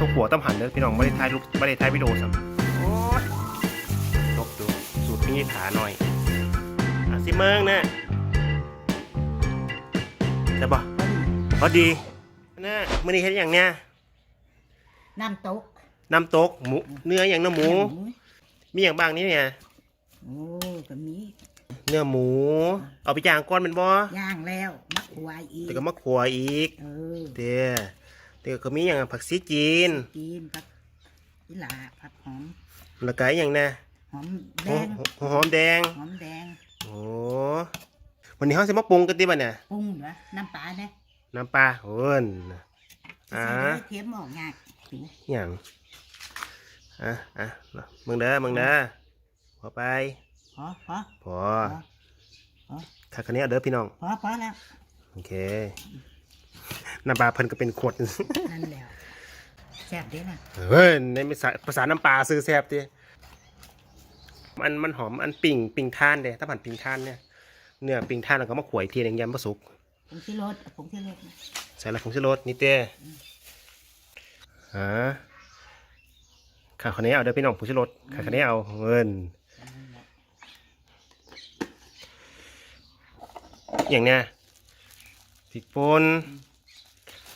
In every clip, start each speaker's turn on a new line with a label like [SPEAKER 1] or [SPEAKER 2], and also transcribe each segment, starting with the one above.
[SPEAKER 1] ตัวขัวต้มหันเด้อพี่น้องไม่ได้ถ่ายรูปไม่ได้ถ่ายวิดีโอซ้ำโอ้ยยกดูสูตรพี่ขาหน่อยอะสิเมืองนะใช่ปะพอดีนะมื่อนี้เห็นอย่างเนี้ย
[SPEAKER 2] น้ำตก
[SPEAKER 1] น้ำตกหมูเนื้ออย่างเนื้อหมู มีอย่างบ้างนี่เนี่ย
[SPEAKER 2] โอ้ก็มี
[SPEAKER 1] เนื้อหมู เอาไปย่างก้อนเป็นบ่
[SPEAKER 2] ย่างแล้วมักหวายอีก
[SPEAKER 1] แต่ก็มาขัวอีก
[SPEAKER 2] เออ
[SPEAKER 1] เด้อ เด้อก็มีอย่างผักซีจีน
[SPEAKER 2] จีนผักอิหลาผักหอม
[SPEAKER 1] แล้วก็อย่างนะ
[SPEAKER 2] หอมแด
[SPEAKER 1] หองมหอมแดง
[SPEAKER 2] หอมแดง
[SPEAKER 1] โอ้วันนี้เขาจะมาปรุงกันดิบ่เนี่ย
[SPEAKER 2] ปรุงเหรอน้ำปลาเนี่ย
[SPEAKER 1] น้ำปลาโอ้นอ่า
[SPEAKER 2] ใส่เลยเค็มออกงากสิ
[SPEAKER 1] อย่างอะอะมึงเด้อมึงเด้อพอไป
[SPEAKER 2] พอพอ
[SPEAKER 1] พอ
[SPEAKER 2] พอ
[SPEAKER 1] ถ้าคันนี้เอาเด้อพี่น้อง
[SPEAKER 2] พอพอแล้ว
[SPEAKER 1] โอเค น้ำปลาเพิ่นก็เป็นขวด
[SPEAKER 2] นั่นแหละแซ่บดีนะ
[SPEAKER 1] เฮ้ยในภาษาภาษาน้ำปลาซื้อแซ่บดิมันมันหอมอันปิ่งปิ่งท่านเด้ถ้าผ่านปิ่งท่านเนี่ยเนื้อปิ่งท่านแล้วก็มาขวยทีหนึงยำผสุก
[SPEAKER 2] ผงชูรสผงชูรสนะ
[SPEAKER 1] ใส่ละผงชูรสนิดเต้ฮะข้าวคะแนนเอาเด้อพี่น้องผงชูรสข้าวคะแนนเอาเงิน
[SPEAKER 2] นั่นแหละ
[SPEAKER 1] อย่างเนี้ยพริกป่น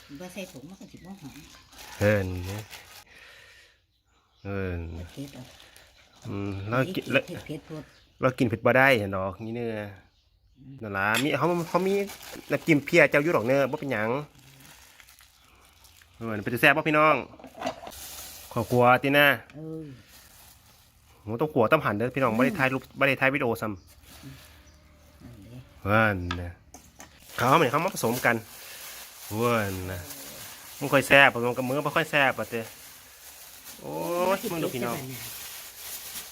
[SPEAKER 2] มันก็ใส่ถุงมันก็สิบโมหอม
[SPEAKER 1] เฮินเนี่ยเฮิน
[SPEAKER 2] เผ็ดอะ
[SPEAKER 1] อืมเรากินเรา
[SPEAKER 2] เผ็ดเผ็ดเผ็ด
[SPEAKER 1] เรากินเผ็ดบ่ได้เห็นดอกนี่เนื้อนั่นล่ะมีเขาเขามีน้ำจิ้มเพียเจ้าอยุดอกเนื้อบ่เป็นหยังเออเป็นจะแซ่บบ่พี่น้องขอครัวตินะ
[SPEAKER 2] เออ
[SPEAKER 1] หมูต้องขัวต้องหันเด้อพี่น้องไม่ได้ถ่ายรูปไม่ได้ถ่ายวิดีโอซ้ำ
[SPEAKER 2] นั่นเลย
[SPEAKER 1] เว้นนะเขาเหมือนเขามาผสมกัน เว้นนะมันค่อยแซ่บผสมกับมือไม่ค่อยแซ่บอะเต้โอ้ยมึงดูพี่น้อง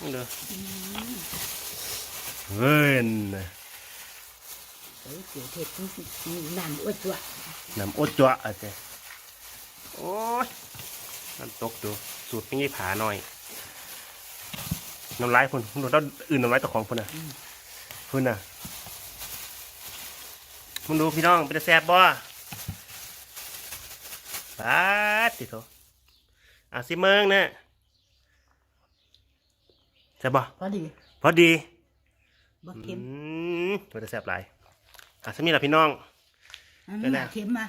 [SPEAKER 1] มึงดูเว้นนะ
[SPEAKER 2] เออเผ็ดเผ็ดน้ำอ้วนจั่ว
[SPEAKER 1] น้ำอดจั่วอะเต้โอ้ยน้ำตกดูสูตรพี่ผาหน่อยน้ำลายคนมึงดูต้องอื่นน้ำลายตะของคนน่ะคนน่ะมึงดูพี่น้องเป็นจะแซ่บบ่ ปาดติโตอะสิเมืองเนี่ยแซ่บบ่
[SPEAKER 2] พอดี
[SPEAKER 1] พอดี
[SPEAKER 2] บ่
[SPEAKER 1] อื
[SPEAKER 2] เค็ม
[SPEAKER 1] มเป็นจะแซ่บหลายอะสมีละพี่น้อง
[SPEAKER 2] อัน
[SPEAKER 1] ได้
[SPEAKER 2] นี้
[SPEAKER 1] แล้ว
[SPEAKER 2] เค็มมา